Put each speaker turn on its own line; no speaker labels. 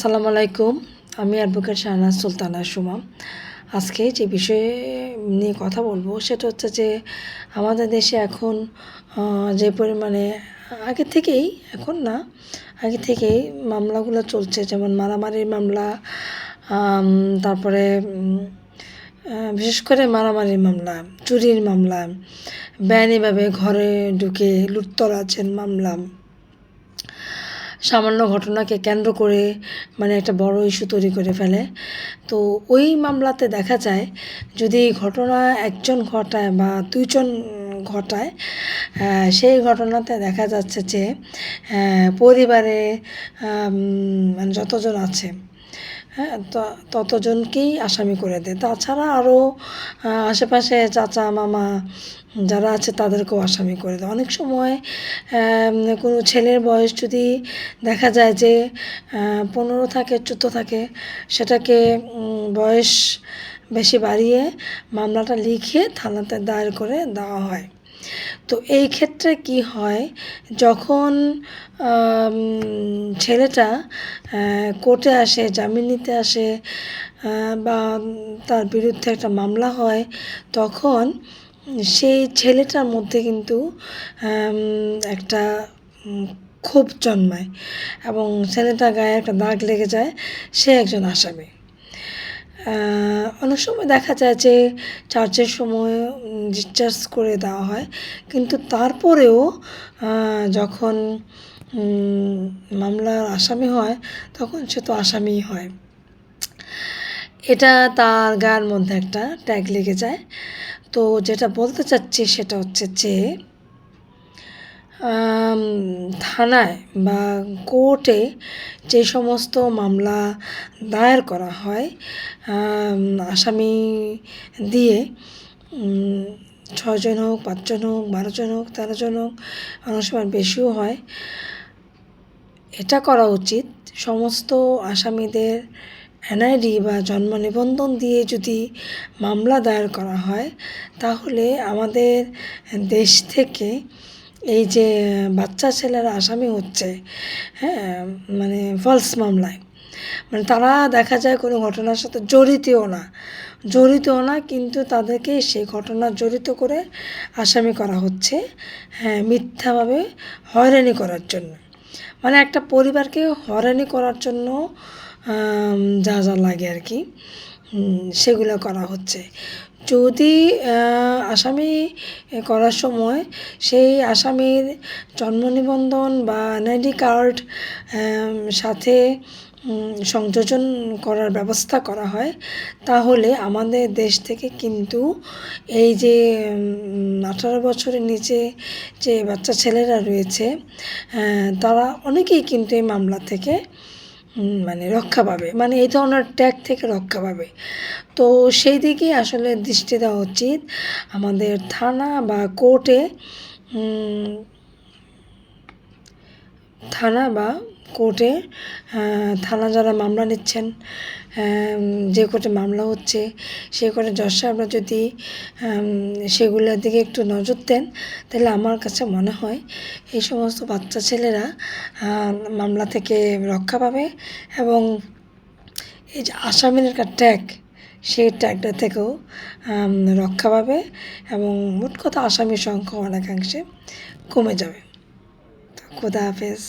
আসসালামু আলাইকুম। আমি অ্যাডভোকেট শাহনাজ সুলতানা সুমা। আজকে যে বিষয়ে নিয়ে কথা বলব সেটা হচ্ছে যে আমাদের দেশে এখন যে পরিমাণে, আগে থেকেই, এখন না, আগে থেকেই মামলাগুলো চলছে। যেমন মারামারির মামলা তারপরে বিশেষ করে মারামারির মামলা, চুরির মামলা, বেআইনিভাবে ঘরে ঢুকে লুটতরাজের মামলা সামান্য ঘটনাকে কেন্দ্র করে মানে একটা বড় ইস্যু তৈরি করে ফেলে। তো ওই মামলাতে দেখা যায়, যদি ঘটনা একজন ঘটায় বা দুইজন ঘটায় সেই ঘটনাতে দেখা যাচ্ছে যে পরিবারে মানে যতজন আছে হ্যাঁ ততজনকেই আসামি করে দেয়। তাছাড়া আরও আশেপাশে চাচা, মামা যারা আছে তাদেরকেও আসামি করে দেয়। অনেক সময় কোনো ছেলের বয়স যদি দেখা যায় যে পনেরো থাকে, চোদ্দ থাকে, সেটাকে বয়স বেশি বাড়িয়ে মামলাটা লিখে থানাতে দায়ের করে দেওয়া হয়। তো এই ক্ষেত্রে কি হয়, যখন ছেলেটা কোর্টে আসে, জামিন নিতে আসে বা তার বিরুদ্ধে একটা মামলা হয়, তখন সেই ছেলেটার মধ্যে কিন্তু একটা ক্ষোভ জন্মায় এবং ছেলেটার গায়ে একটা দাগ লেগে যায়, সে একজন আসামি। অনেক সময় দেখা যায় যে চার্জের সময় ডিসচার্জ করে দেওয়া হয়। কিন্তু তারপরেও যখন মামলার আসামি হয়, তখন সে তো আসামিই হয়। এটা তার গায়ের মধ্যে একটা ট্যাগ লেগে যায়। তো যেটা বলতে চাচ্ছি সেটা হচ্ছে যে থানায় বা কোর্টে যে সমস্ত মামলা দায়ের করা হয় আসামি দিয়ে ছজন হোক, পাঁচজন হোক, বারোজন হোক, তেরোজন হোক, অনেক সময় বেশিও হয়। এটা করা উচিত। সমস্ত আসামিদের এনআইডি বা জন্ম নিবন্ধন দিয়ে যদি মামলা দায়ের করা হয়, তাহলে আমাদের দেশ থেকে এই যে বাচ্চা ছেলেরা আসামি হচ্ছে হ্যাঁ মানে ফলস মামলায়। মানে তারা দেখা যায় কোনো ঘটনার সাথে জড়িতও না। জড়িতও না, কিন্তু তাদেরকে সেই ঘটনা জড়িত করে আসামি করা হচ্ছে হ্যাঁ মিথ্যাভাবে হয়রানি করার জন্য। মানে একটা পরিবারকে হয়রানি করার জন্য যা যা লাগে আর কি। সেগুলো করা হচ্ছে। যদি আসামি করার সময় সেই আসামির জন্ম নিবন্ধন বা এনআইডি কার্ড সাথে সংযোজন করার ব্যবস্থা করা হয়, তাহলে আমাদের দেশ থেকে কিন্তু এই যে আঠারো বছরের নিচে যে বাচ্চা ছেলেরা রয়েছে তারা অনেকেই কিন্তু এই মামলা থেকে মানে রক্ষা পাবে। মানে এই ধরনের ট্যাগ থেকে রক্ষা পাবে। তো সেই দিকে আসলে দৃষ্টি দেওয়া উচিত আমাদের থানা বা কোর্টে থানা বা কোর্টে থানা যারা মামলা নিচ্ছেন যে কোর্টে মামলা হচ্ছে, সে কোর্টে জজ সাহেবরা যদি সেগুলোর দিকে একটু নজর দেন, তাহলে আমার কাছে মনে হয় এই সমস্ত বাচ্চা ছেলেরা মামলা থেকে রক্ষা পাবে এবং এই যে আসামির একটা ট্যাগ সেই ট্যাগটা থেকেও রক্ষা পাবে এবং মোট কথা আসামির সংখ্যা অনেকাংশে কমে যাবে। তো খোদা হাফেজ।